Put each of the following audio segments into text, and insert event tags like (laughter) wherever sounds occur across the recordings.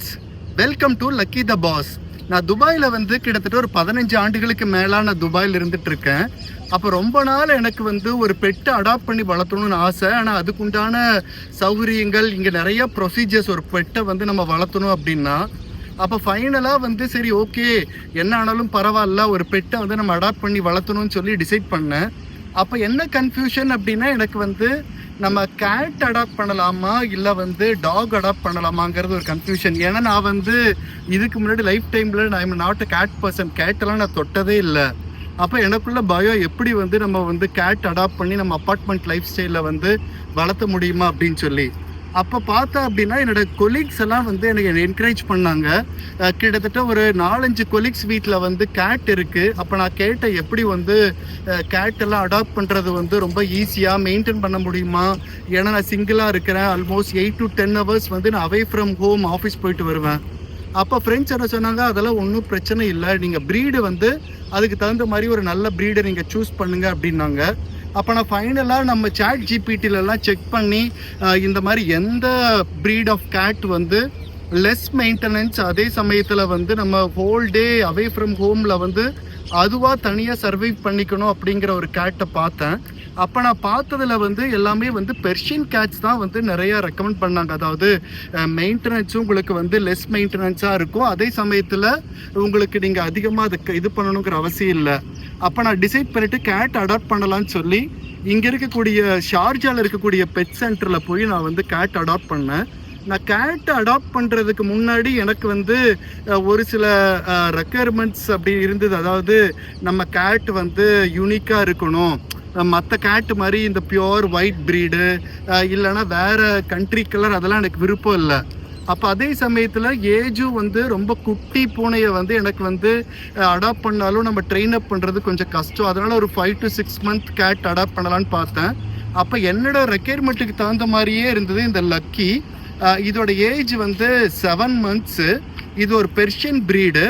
Friends welcome to lucky the boss நான் துபாயில் வந்து கிட்டத்தட்ட ஒரு பதினஞ்சு ஆண்டுகளுக்கு மேலான நான் துபாயில் இருந்துட்டு இருக்கேன் அப்போ ரொம்ப நாள் எனக்கு வந்து ஒரு பெட்டை அடாப்ட் பண்ணி வளர்த்தணும்னு ஆசை. ஆனால் அதுக்குண்டான சௌகரியங்கள் இங்கே நிறைய ப்ரொசீஜர்ஸ் ஒரு பெட்டை வந்து நம்ம வளர்த்தணும் அப்படின்னா அப்போ ஃபைனலாக வந்து சரி ஓகே என்ன ஆனாலும் பரவாயில்ல ஒரு பெட்டை வந்து நம்ம அடாப்ட் பண்ணி வளர்த்தணும்னு சொல்லி டிசைட் பண்ணேன். அப்போ என்ன கன்ஃபியூஷன் அப்படின்னா எனக்கு வந்து நம்ம கேட் அடாப்ட் பண்ணலாமா? இல்லை வந்து டாக் அடாப்ட் பண்ணலாமாங்கிறது ஒரு கன்ஃபியூஷன் ஏன்னா நான் வந்து இதுக்கு முன்னாடி லைஃப் டைமில் நான் நாட் கேட் பர்சன் கேட்டெல்லாம் நான் தொட்டதே இல்லை. அப்போ எனக்குள்ள பயம் எப்படி வந்து நம்ம வந்து கேட் அடாப்ட் பண்ணி நம்ம அப்பார்ட்மெண்ட் லைஃப் ஸ்டைலில் வந்து வளர்த்த முடியுமா அப்படின்னு சொல்லி. அப்போ பார்த்தா அப்படின்னா என்னோட கொலீக்ஸ் எல்லாம் வந்து எனக்கு என்கரேஜ் பண்ணாங்க. கிட்டத்தட்ட ஒரு நாலஞ்சு கொலீக்ஸ் வீட்டில் வந்து கேட் இருக்குது அப்போ நான் கேட்டை எப்படி வந்து கேட் எல்லாம் அடாப்ட் பண்ணுறது வந்து ரொம்ப ஈஸியாக மெயின்டைன் பண்ண முடியுமா? ஏன்னா நான் சிங்கிளாக இருக்கிறேன். Almost eight to ten hours வந்து நான் அவே ஃப்ரம் ஹோம் ஆஃபீஸ் போயிட்டு வருவேன். அப்போ ஃப்ரெண்ட்ஸ் என்ன சொன்னாங்க அதெல்லாம் ஒன்றும் பிரச்சனை இல்லை. நீங்கள் ப்ரீடு வந்து அதுக்கு தகுந்த மாதிரி ஒரு நல்ல ப்ரீடை நீங்கள் சூஸ் பண்ணுங்க அப்படின்னாங்க. அப்போ நான் ஃபைனலாக நம்ம சேட் ஜிபிடிலலாம் செக் பண்ணி இந்த மாதிரி எந்த ப்ரீட் ஆஃப் கேட் வந்து லெஸ் மெயின்டெனன்ஸ் அதே சமயத்தில் வந்து நம்ம ஹோல் டே அவே ஃப்ரம் ஹோமில் வந்து அதுவாக தனியாக சர்வை பண்ணிக்கணும் அப்படிங்கிற ஒரு கேட்டை பார்த்தேன். அப்போ நான் பார்த்ததில் வந்து எல்லாமே வந்து பெர்ஷியன் கேட்ஸ் தான் வந்து நிறையா ரெக்கமெண்ட் பண்ணாங்க. அதாவது மெயின்டெனன்ஸும் உங்களுக்கு வந்து லெஸ் மெயின்டெனன்ஸாக இருக்கும். அதே சமயத்தில் உங்களுக்கு நீங்கள் அதிகமாக அதுக்கு இது பண்ணணுங்கிற அவசியம் இல்லை. அப்போ நான் டிசைட் பண்ணிவிட்டு கேட் அடாப்ட் பண்ணலான்னு சொல்லி இங்கே இருக்கக்கூடிய ஷார்ஜாவில் இருக்கக்கூடிய பெட் சென்டரில் போய் நான் வந்து கேட் அடாப்ட் பண்ணேன். நான் கேட்டை அடாப்ட் பண்ணுறதுக்கு முன்னாடி எனக்கு வந்து ஒரு சில ரெக்குயர்மெண்ட்ஸ் அப்படி இருந்தது. அதாவது நம்ம கேட் வந்து யூனிக்காக இருக்கணும். மற்ற கேட்டு மாதிரி இந்த பியோர் ஒயிட் ப்ரீடு இல்லைன்னா வேறு கண்ட்ரி கலர் அதெல்லாம் எனக்கு விருப்பம் இல்லை. அப்போ அதே சமயத்தில் ஏஜும் வந்து ரொம்ப குட்டி பூனையை வந்து எனக்கு வந்து அடாப்ட் பண்ணாலும் நம்ம ட்ரெயின் அப் பண்ணுறது கொஞ்சம் கஷ்டம். அதனால் ஒரு five to six month cat adopt பண்ணலான்னு பார்த்தேன். அப்போ என்னோட ரெக்யர்மெண்ட்டுக்கு தகுந்த மாதிரியே இருந்தது இந்த லக்கி இதோட ஏஜ் வந்து செவன் மந்த்ஸு இது ஒரு பெர்ஷியன் ப்ரீடு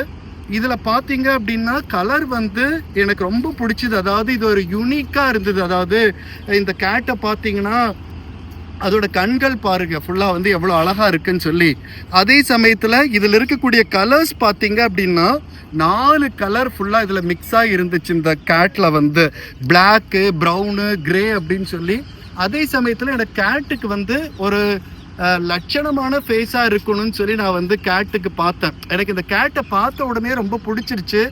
இதில் பார்த்தீங்க அப்படின்னா கலர் வந்து எனக்கு ரொம்ப பிடிச்சது. அதாவது இது ஒரு யூனிக்காக இருந்தது. அதாவது இந்த கேட்டை பார்த்தீங்கன்னா அதோட கண்கள் பாருங்க ஃபுல்லாக வந்து எவ்வளோ அழகாக இருக்குன்னு சொல்லி. அதே சமயத்தில் இதில் இருக்கக்கூடிய கலர்ஸ் பார்த்தீங்க அப்படின்னா நாலு கலர் ஃபுல்லாக இதில் மிக்ஸாக இருந்துச்சு இந்த கேட்டில் வந்து. பிளாக்கு ப்ரௌனு கிரே அப்படின்னு சொல்லி. அதே சமயத்தில் எனக்கு கேட்டுக்கு வந்து ஒரு லட்சணமான ஃபேஸாக இருக்கணும்னு சொல்லி நான் வந்து கேட்டுக்கு பார்த்தேன். எனக்கு இந்த கேட்டை பார்த்த உடனே ரொம்ப பிடிச்சிருச்சு.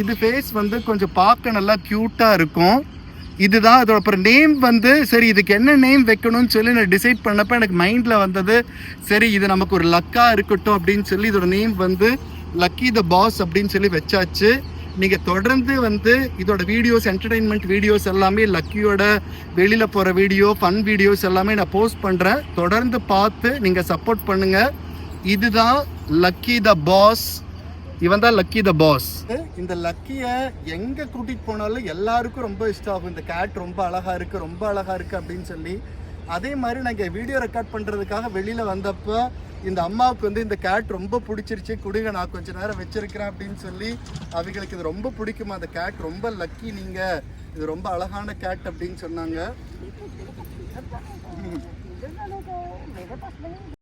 இது ஃபேஸ் வந்து கொஞ்சம் பார்க்க நல்லா க்யூட்டாக இருக்கும். இதுதான் அதோட அப்புறம் நேம் வந்து சரி இதுக்கு என்ன நேம் வைக்கணும்னு சொல்லி நான் டிசைட் பண்ணப்ப எனக்கு மைண்டில் வந்தது சரி இது நமக்கு ஒரு லக்காக இருக்கட்டும் அப்படின்னு சொல்லி இதோட நேம் வந்து லக்கி த பாஸ் அப்படின்னு சொல்லி வச்சாச்சு. நீங்கள் தொடர்ந்து வந்து இதோட வீடியோஸ் என்டர்டெயின்மெண்ட் வீடியோஸ் எல்லாமே லக்கியோட வெளியில் போகிற வீடியோ ஃபன் வீடியோஸ் எல்லாமே நான் போஸ்ட் பண்ணுறேன் தொடர்ந்து பார்த்து நீங்கள் சப்போர்ட் பண்ணுங்கள் இதுதான் லக்கி த பாஸ் இவன் தான் லக்கி த பாஸ் இந்த லக்கியை எங்கே கூட்டிகிட்டு போனாலும் எல்லாருக்கும் ரொம்ப இஷ்டம் ஆகும். இந்த கேட் ரொம்ப அழகாக இருக்குது ரொம்ப அழகாக இருக்குது அப்படின்னு சொல்லி அதே மாதிரி நாங்கள் வீடியோ ரெக்கார்ட் பண்ணுறதுக்காக வெளியில் வந்தப்போ இந்த அம்மாவுக்கு வந்து இந்த கேட் ரொம்ப பிடிச்சிருச்சு. கொடுங்க நான் கொஞ்ச நேரம் வச்சிருக்கிறேன் அப்படின்னு சொல்லி அவங்களுக்கு இது ரொம்ப பிடிக்குமா? அந்த கேட் ரொம்ப லக்கி நீங்கள் இது ரொம்ப அழகான கேட் அப்படின்னு சொன்னாங்க. (laughs)